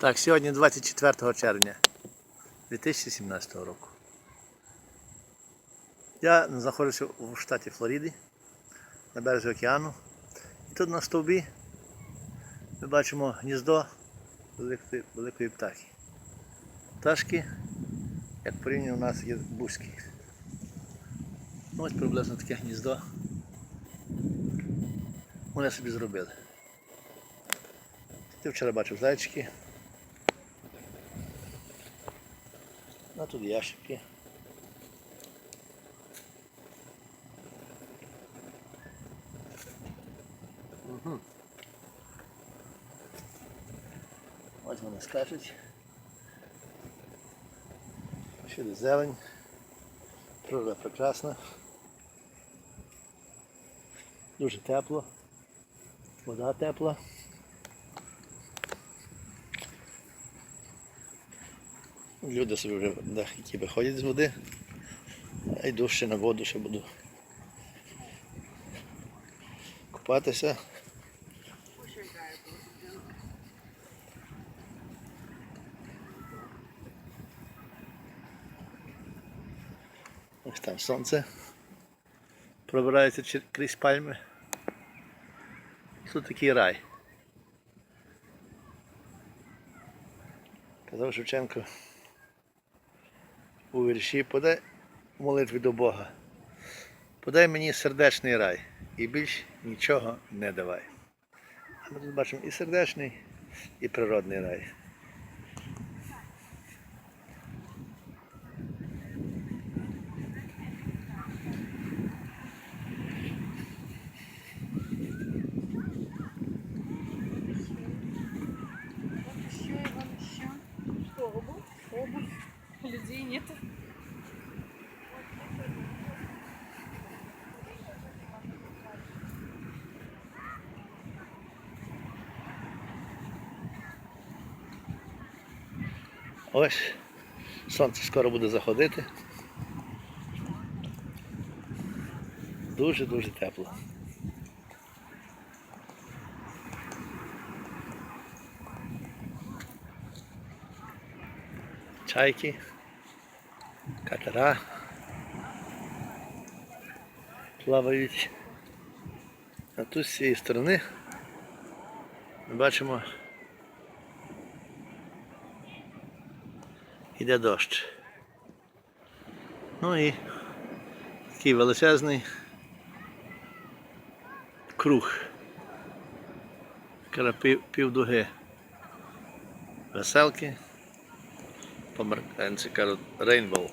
Так, сьогодні 24 червня 2017 року. Я знаходжуся у штаті Флориди, на березі океану. І тут на стовбі ми бачимо гніздо великої, великої птахи. Пташки, як порівняно, у нас є бузькі. Ну, ось приблизно таке гніздо. Вони собі зробили. Ти вчора бачив зайчики. А тут ящики. Угу. Ось вони скачуть. Сюди зелень. Природа прекрасна. Дуже тепло. Вода тепла. Люди собі вже деякі виходять з води. Я йду ще на воду, ще буду купатися. Ось там сонце пробирається крізь пальми. Тут такий рай. Казав Шевченко у вірші подай молитві до Бога. Подай мені сердечний рай і більш нічого не давай. А ми тут бачимо і сердечний, і природний рай. Ось сонце скоро буде заходити. Дуже-дуже тепло. Чайки, катера плавають. А тут з цієї сторони ми бачимо Іде дощ. Ну і такий величезний круг. Кара пів, півдуги. Веселки. Померканці кажуть рейнбоу.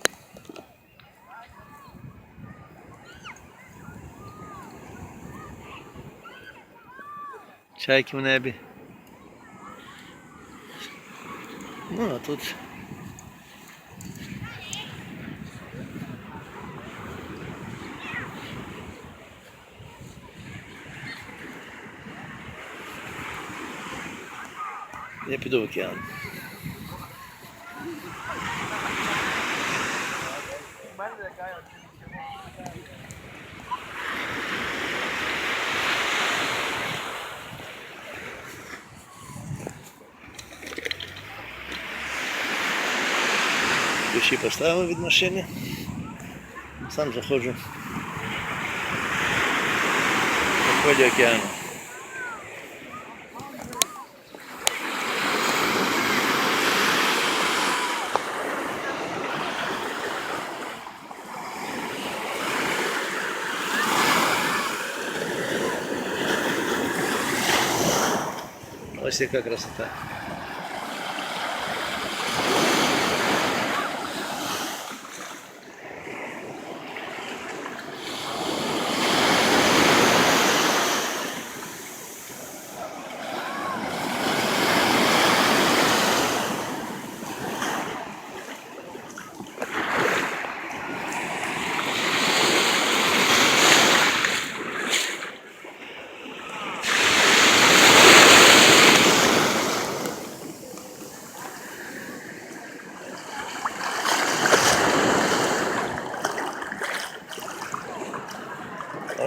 Чайки в небі. Ну, а тут Я піду в океан. Ключі поставив від машини. Сам заходжу. в ході океану. Ось яка красота.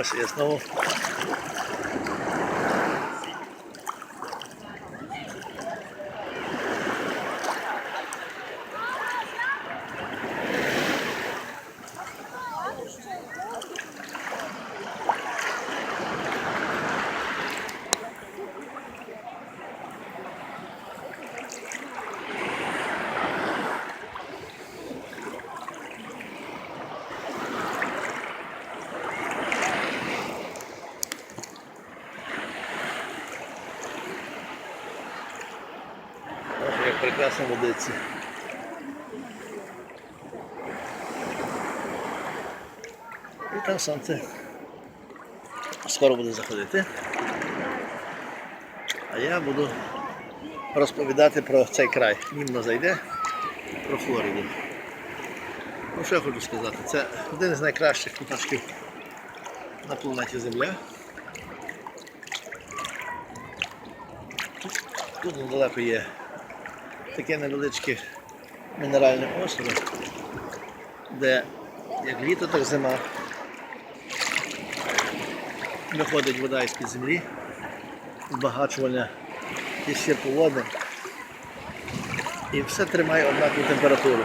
Ось я прекрасній водиці. І там сонце скоро буде заходити. А я буду розповідати про цей край. Німно зайде про Флориду. Ну, що я хочу сказати? Це один з найкращих куточків на планеті Земля. Тут недалеко є таке невеличке мінеральне озеро, де як літо, так зима. Виходить вода із-під землі, збагачування із сірководним. І все тримає однакову температуру.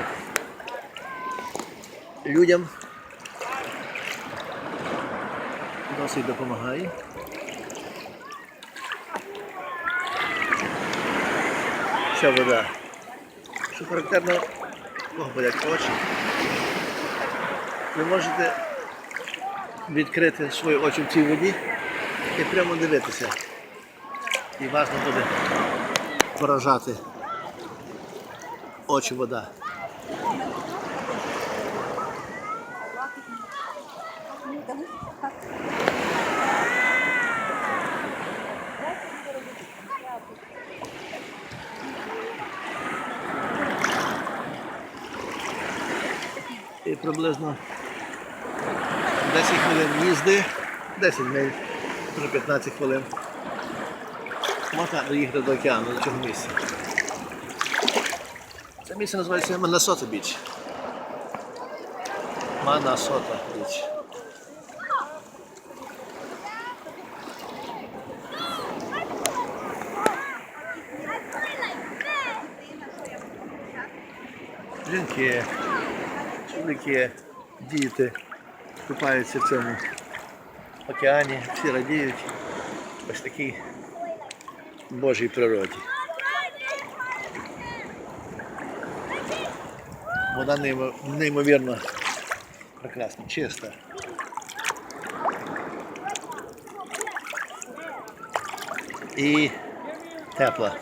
Людям досить допомагає. Ця вода. Що характерно, кого болять очі. Ви можете відкрити свої очі в цій воді і прямо дивитися. І вас не буде поражати очі вода. Приблизно 10 хвилин їзди, 10 миль, вже 15 хвилин. Можна доїхати до океану, до цього місця. Це місце називається Манасота Біч. Манасота Біч. Жінки, чоловіки, діти купаються в цьому океані, всі радіють ось такій Божій природі. Вона неймовірно прекрасна, чиста. І тепла.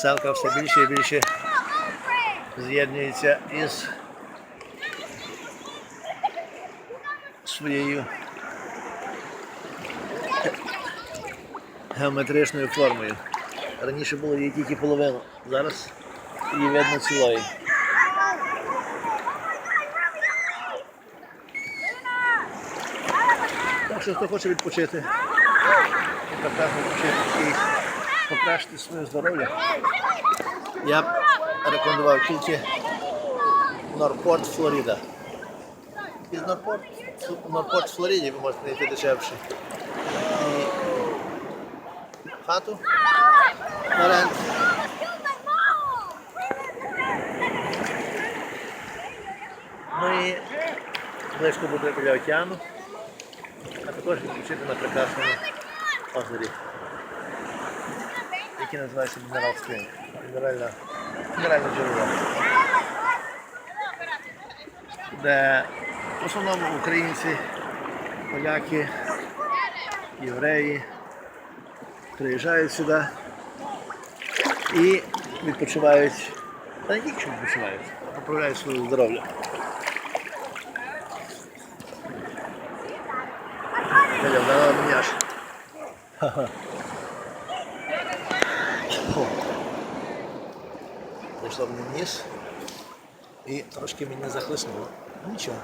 Веселка все більше і більше з'єднується із своєю геометричною формою. Раніше було її тільки половина, зараз її видно цілої. Так що хто хоче відпочити, прекрасно відпочити покращити своє здоров'я, я б рекомендував тільки Норпорт, Флорида. Із Норпорт, Норпорт, Флориді ви можете знайти дешевше. І хату на рент. Ну і близько буде біля океану, а також відпочити на прекрасному озері, який називається Mineral Spring. Мінеральна, джерело. Де в основному українці, поляки, євреї приїжджають сюди і відпочивають, та не тільки відпочивають, а поправляють своє здоров'я. Ха-ха. Зайшло мені в ніс і трошки мене захлиснуло. Ну, Нічого.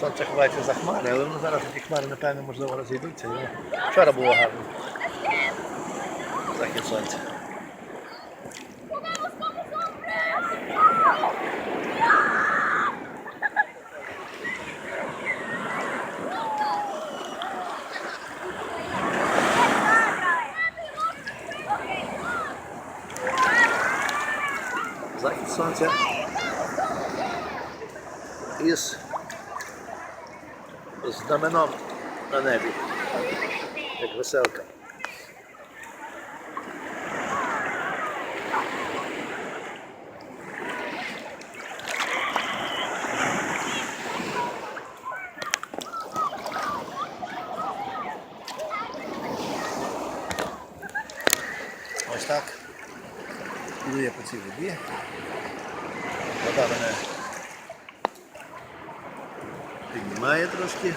Сонце ховається за хмари, але ну, зараз ті хмари, напевно, можливо, розійдуться. Вчора було гарно. Захід сонця. захід сонця із знаменом на небі, як веселка. Ось так. Іду я по цій воді. Вода мене піднімає трошки.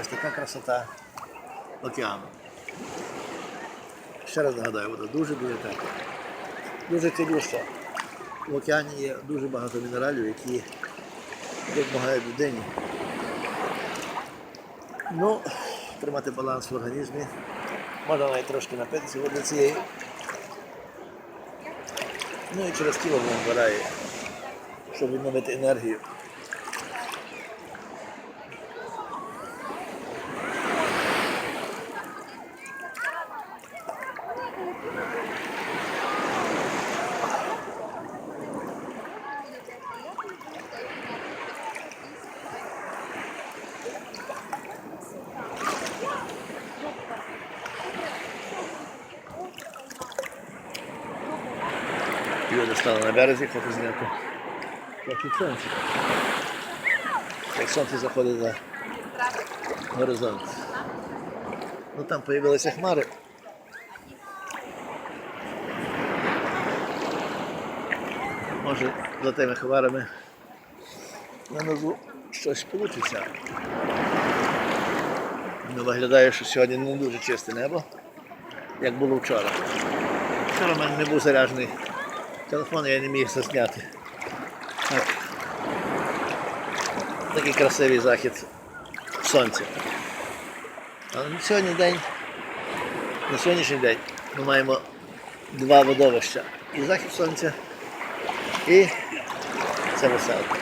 Ось така красота океану. Ще раз нагадаю, вода дуже-дуже тепла. Дуже цілюща. В океані є дуже багато мінералів, які допомагають людині. Ну, тримати баланс в організмі. Можна навіть трошки напитися води цієї. Ну і через тіло воно вбирає, щоб відновити енергію. Люди стали на березі, хочу зняти трохи сонця. Як сонце заходить за горизонт. Ну там з'явилися хмари. Може за тими хмарами на нозу щось вийде. Ну, виглядає, що сьогодні не дуже чисте небо, як було вчора. Вчора в мене не був заряджений телефон, я не міг засняти. Так. Такий красивий захід сонця. Але на сьогодні день, на сьогоднішній день ми маємо два водовища. І захід сонця, і це веселка.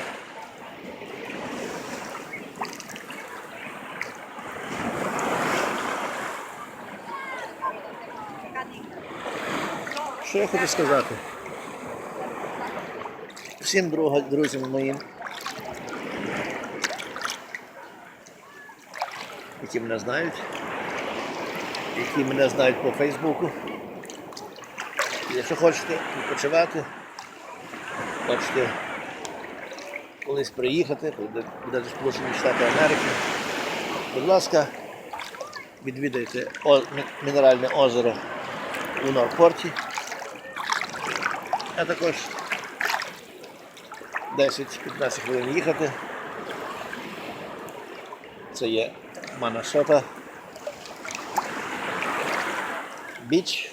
Що я хочу сказати? Всім друзям моїм, які мене знають, які мене знають по Фейсбуку. Якщо хочете відпочивати, хочете колись приїхати, будете Сполучені Штати Америки, будь ласка, відвідайте мінеральне озеро у Норпорті, а також 10-15 хвилин їхати. Це є Манасота Біч,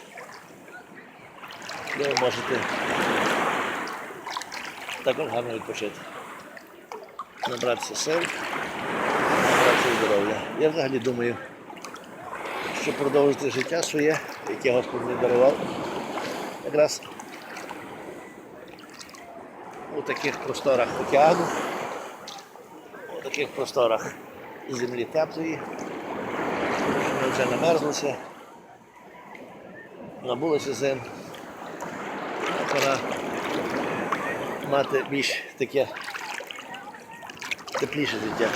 де ви можете також гарно відпочити. Набратися сил, набратися здоров'я. Я взагалі думаю, що продовжити життя своє, яке Господь мені дарував, якраз таких просторах океану, у таких просторах землі теплої, ми вже намерзлися, набулися зим. Пора мати більш таке тепліше життя.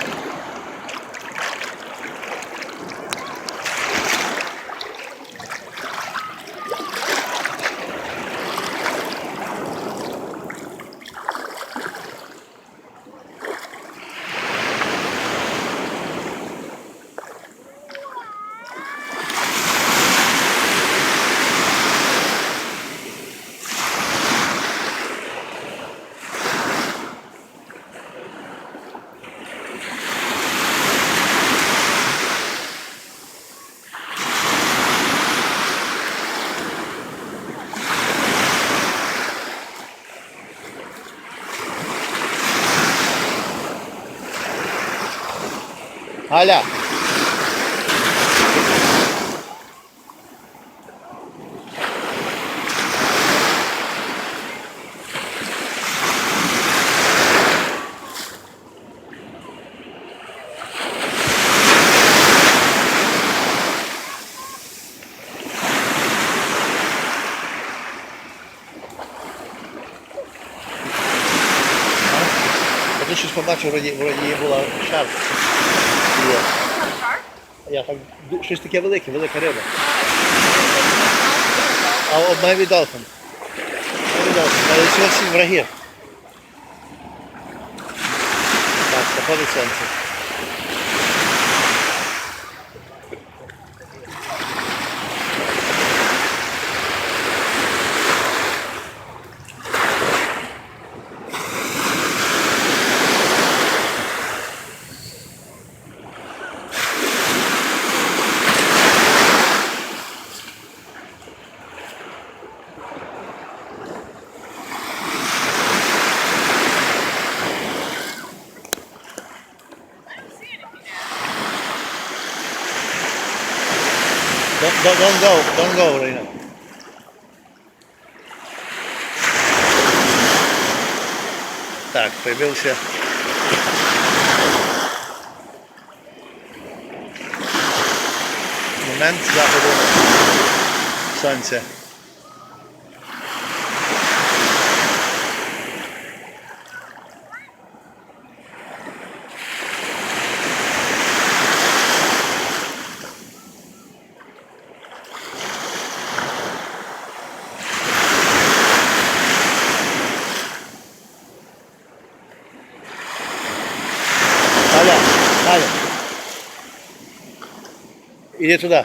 Галя. Щось побачив, вроді, вроді була шарка. Я там щось таке велике, велика риба. А от навіть долфін. Навіть долфін. Всі враги. Так, заходить сонце. Don't, don't, go, don't go right now. Так, появился Момент заходу сонця. 이제 쏟아.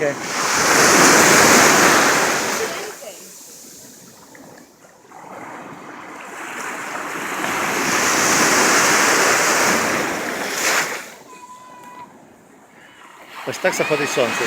Okay. Так заходить сонце.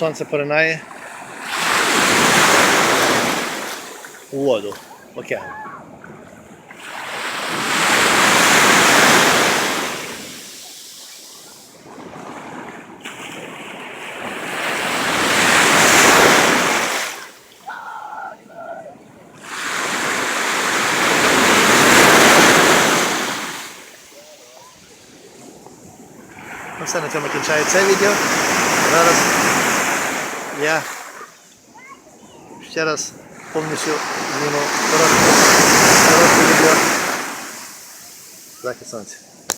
Сонце поринає у воду, в океан. Ну все, на цьому кінчаю це відео. Зараз я ще раз повністю зніму коротке відео. Захід сонця.